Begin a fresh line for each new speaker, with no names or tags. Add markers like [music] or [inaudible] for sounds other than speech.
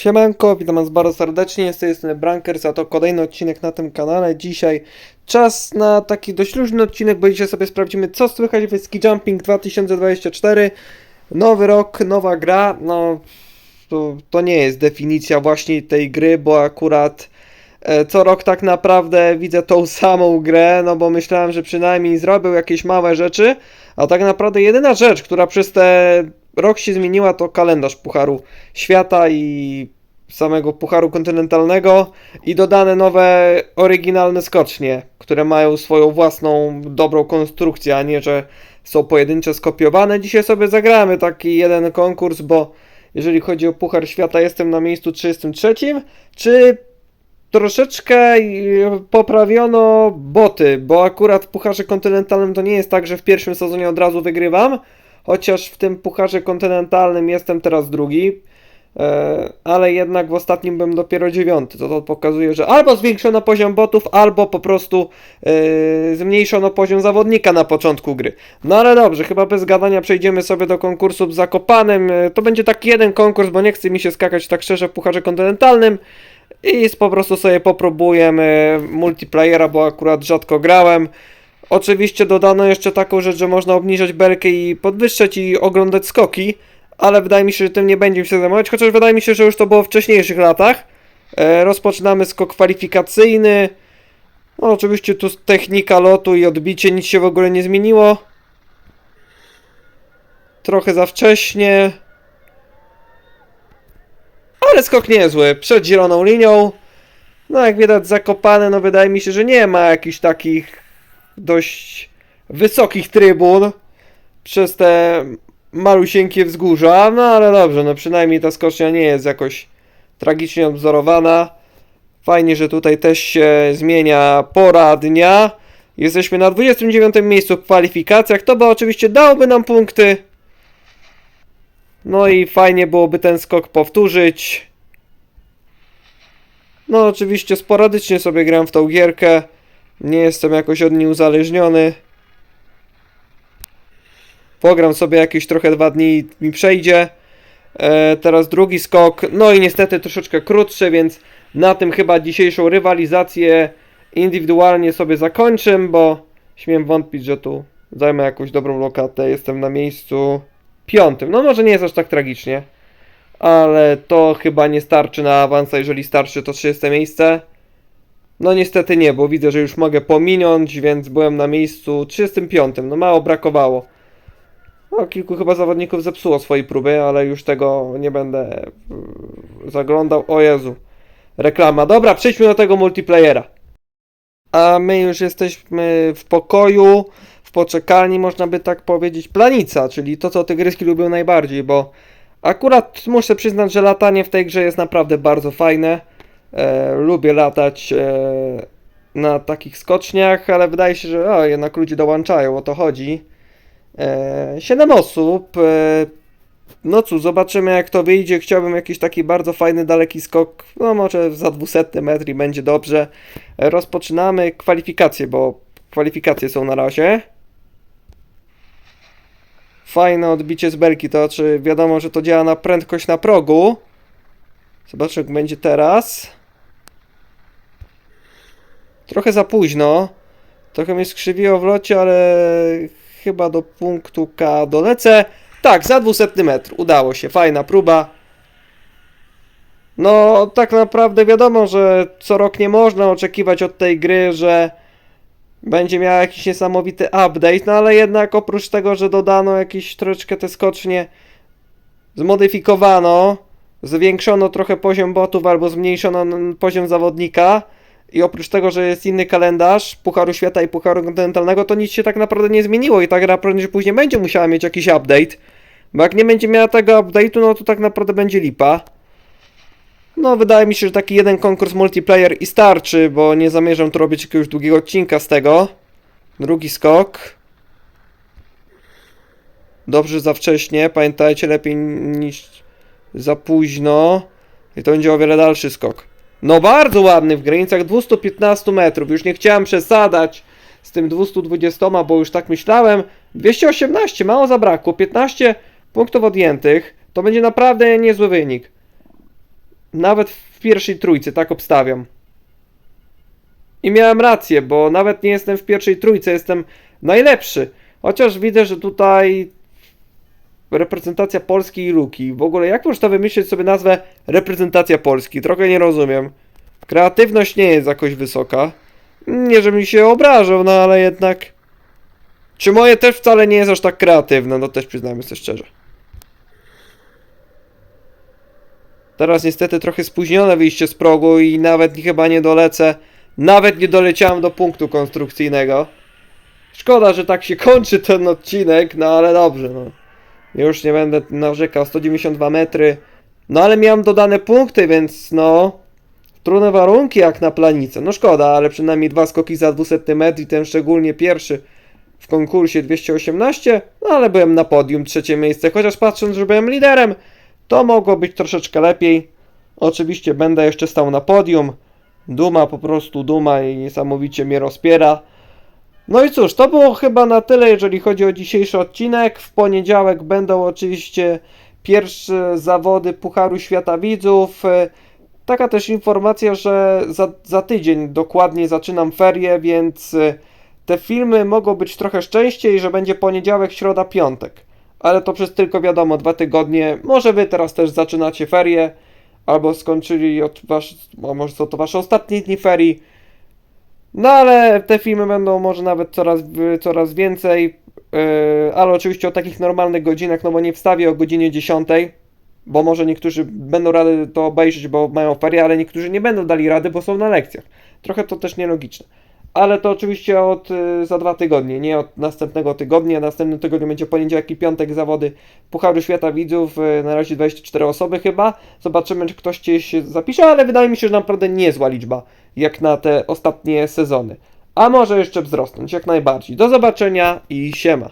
Siemanko, witam was bardzo serdecznie, z tej strony Brankers, a to kolejny odcinek na tym kanale. Dzisiaj czas na taki dość luźny odcinek, bo dzisiaj sobie sprawdzimy co słychać w Ski Jumping 2024. Nowy rok, nowa gra, no to, to nie jest definicja właśnie tej gry, bo akurat e, co rok tak naprawdę widzę tą [laughs] samą grę, no bo myślałem, że przynajmniej zrobił jakieś małe rzeczy, a tak naprawdę jedyna rzecz, która przez te rok się zmieniła, to kalendarz Pucharu Świata i samego Pucharu Kontynentalnego i dodane nowe, oryginalne skocznie, które mają swoją własną, dobrą konstrukcję, a nie, że są pojedyncze skopiowane. Dzisiaj sobie zagramy taki jeden konkurs, bo jeżeli chodzi o Puchar Świata, jestem na miejscu 33. Czy troszeczkę y, poprawiono boty, bo akurat w Pucharze Kontynentalnym to nie jest tak, że w pierwszym sezonie od razu wygrywam, chociaż w tym Pucharze Kontynentalnym jestem teraz drugi, e, ale jednak w ostatnim byłem dopiero dziewiąty, to, to pokazuje, że albo zwiększono poziom botów, albo po prostu e, zmniejszono poziom zawodnika na początku gry. No ale dobrze, chyba bez gadania przejdziemy sobie do konkursu z Zakopanem, E, to będzie taki jeden konkurs, bo nie chce mi się skakać tak szczerze w Pucharze Kontynentalnym, i po prostu sobie popróbujemy multiplayera, bo akurat rzadko grałem. Oczywiście dodano jeszcze taką rzecz, że można obniżać belkę i podwyższać i oglądać skoki, ale wydaje mi się, że tym nie będziemy się zajmować, chociaż wydaje mi się, że już to było w wcześniejszych latach. E, rozpoczynamy skok kwalifikacyjny. No oczywiście tu technika lotu i odbicie, nic się w ogóle nie zmieniło. Trochę za wcześnie. Ale skok niezły, przed zieloną linią. No jak widać zakopane, no wydaje mi się, że nie ma jakichś takich dość wysokich trybun przez te malusieńkie wzgórza, no ale dobrze, no przynajmniej ta skocznia nie jest jakoś tragicznie odwzorowana. Fajnie, że tutaj też się zmienia pora dnia. Jesteśmy na 29 miejscu w kwalifikacjach, to by oczywiście dałoby nam punkty. No i fajnie byłoby ten skok powtórzyć. No oczywiście sporadycznie sobie gram w tą gierkę. Nie jestem jakoś od niej uzależniony. Pogram sobie jakieś trochę dwa dni i mi przejdzie. E, teraz drugi skok. No i niestety troszeczkę krótszy, więc na tym chyba dzisiejszą rywalizację indywidualnie sobie zakończę, bo śmiem wątpić, że tu zajmę jakąś dobrą lokatę. Jestem na miejscu piątym. No może nie jest aż tak tragicznie, ale to chyba nie starczy na awans, a jeżeli starczy to 30 miejsce. No niestety nie, bo widzę, że już mogę pominąć, więc byłem na miejscu 35. No mało brakowało. No, kilku chyba zawodników zepsuło swojej próby, ale już tego nie będę yy, zaglądał. O Jezu. Reklama. Dobra, przejdźmy do tego multiplayera. A my już jesteśmy w pokoju, w poczekalni, można by tak powiedzieć, planica, czyli to, co tygryski lubią najbardziej, bo akurat muszę przyznać, że latanie w tej grze jest naprawdę bardzo fajne. E, lubię latać e, na takich skoczniach, ale wydaje się, że o, jednak ludzie dołączają, o to chodzi. E, 7 osób. E, no cóż, zobaczymy jak to wyjdzie. Chciałbym jakiś taki bardzo fajny, daleki skok. No może za 200 metr i będzie dobrze. E, rozpoczynamy kwalifikacje, bo kwalifikacje są na razie. Fajne odbicie z belki, to znaczy wiadomo, że to działa na prędkość na progu. Zobaczmy jak będzie teraz. Trochę za późno. Trochę mnie skrzywiło w locie, ale chyba do punktu K dolecę. Tak, za 200 metr. Udało się. Fajna próba. No, tak naprawdę wiadomo, że co rok nie można oczekiwać od tej gry, że będzie miała jakiś niesamowity update, no ale jednak oprócz tego, że dodano jakieś troszeczkę te skocznie, zmodyfikowano, zwiększono trochę poziom botów albo zmniejszono poziom zawodnika i oprócz tego, że jest inny kalendarz Pucharu Świata i Pucharu Kontynentalnego, to nic się tak naprawdę nie zmieniło i ta gra prędzej czy później będzie musiała mieć jakiś update, bo jak nie będzie miała tego update'u, no to tak naprawdę będzie lipa. No, wydaje mi się, że taki jeden konkurs multiplayer i starczy, bo nie zamierzam tu robić jakiegoś długiego odcinka z tego. Drugi skok. Dobrze za wcześnie, pamiętajcie, lepiej niż za późno. I to będzie o wiele dalszy skok. No bardzo ładny, w granicach 215 metrów. Już nie chciałem przesadać z tym 220, bo już tak myślałem. 218, mało zabrakło. 15 punktów odjętych. To będzie naprawdę niezły wynik. nawet w pierwszej trójce, tak obstawiam. I miałem rację, bo nawet nie jestem w pierwszej trójce, jestem najlepszy. Chociaż widzę, że tutaj reprezentacja Polski i Luki. W ogóle jak można wymyślić sobie nazwę reprezentacja Polski? Trochę nie rozumiem. Kreatywność nie jest jakoś wysoka. Nie, żebym się obrażał, no ale jednak... Czy moje też wcale nie jest aż tak kreatywne, no też przyznajmy sobie szczerze. Teraz niestety trochę spóźnione wyjście z progu i nawet chyba nie dolecę. Nawet nie doleciałem do punktu konstrukcyjnego. Szkoda, że tak się kończy ten odcinek, no ale dobrze, no. Już nie będę narzekał, 192 metry. No ale miałem dodane punkty, więc no... Trudne warunki jak na planicy. No szkoda, ale przynajmniej dwa skoki za 200 metr i ten szczególnie pierwszy w konkursie 218, no ale byłem na podium, trzecie miejsce, chociaż patrząc, że byłem liderem, to mogło być troszeczkę lepiej. Oczywiście będę jeszcze stał na podium. Duma, po prostu duma i niesamowicie mnie rozpiera. No i cóż, to było chyba na tyle, jeżeli chodzi o dzisiejszy odcinek. W poniedziałek będą oczywiście pierwsze zawody Pucharu Świata Widzów. E, Taka też informacja, że za, za tydzień dokładnie zaczynam ferie, więc e, te filmy mogą być trochę częściej, że będzie poniedziałek, środa, piątek. Ale to przez tylko wiadomo dwa tygodnie. Może wy teraz też zaczynacie ferie, albo skończyli od wasz, a może są to wasze ostatnie dni ferii. No ale te filmy będą może nawet coraz, coraz więcej, yy, ale oczywiście o takich normalnych godzinach, no bo nie wstawię o godzinie 10, bo może niektórzy będą rady to obejrzeć, bo mają ferie, ale niektórzy nie będą dali rady, bo są na lekcjach. Trochę to też nielogiczne. Ale to oczywiście od y, za dwa tygodnie, nie od następnego tygodnia. Następnym tygodniu będzie poniedziałek i piątek zawody Pucharu Świata Widzów. y, Na razie 24 osoby chyba. Zobaczymy, czy ktoś się zapisze, ale wydaje mi się, że naprawdę niezła liczba, jak na te ostatnie sezony. A może jeszcze wzrosnąć, jak najbardziej. Do zobaczenia i siema.